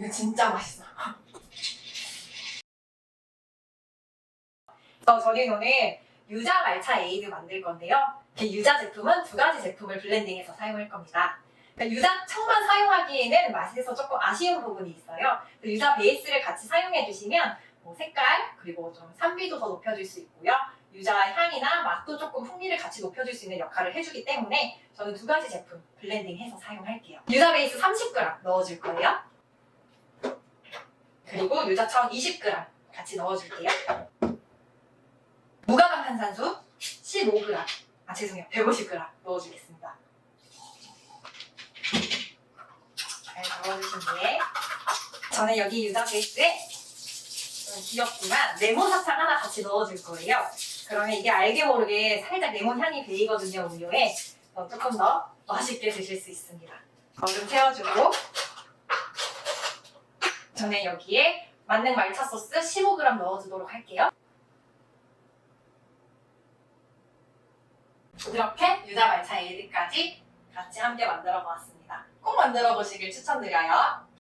이거 진짜 맛있어. 어, 저는 오늘 유자 말차 에이드 만들 건데요. 그 유자 제품은 두 가지 제품을 블렌딩해서 사용할 겁니다. 그러니까 유자 청만 사용하기에는 맛에서 조금 아쉬운 부분이 있어요. 그 유자 베이스를 같이 사용해 주시면 뭐 색깔 그리고 좀 산미도 더 높여줄 수 있고요. 유자 향이나 맛도 조금 풍미를 같이 높여줄 수 있는 역할을 해주기 때문에 저는 두 가지 제품 블렌딩해서 사용할게요. 유자 베이스 30g 넣어줄 거예요. 그리고 유자청 20g 같이 넣어줄게요. 무가당 탄산수 15g, 아 죄송해요, 150g 넣어주겠습니다. 잘 넣어주신 뒤에 저는 여기 유자 베이스에 좀 귀엽지만 레몬 사탕 하나 같이 넣어줄 거예요. 그러면 이게 알게 모르게 살짝 레몬 향이 배이거든요, 우유에. 어, 조금 더 맛있게 드실 수 있습니다. 얼음 채워주고 저는 여기에 만능 말차 소스 15g 넣어주도록 할게요. 이렇게 유자 말차 에이드까지 같이 함께 만들어 보았습니다. 꼭 만들어 보시길 추천드려요.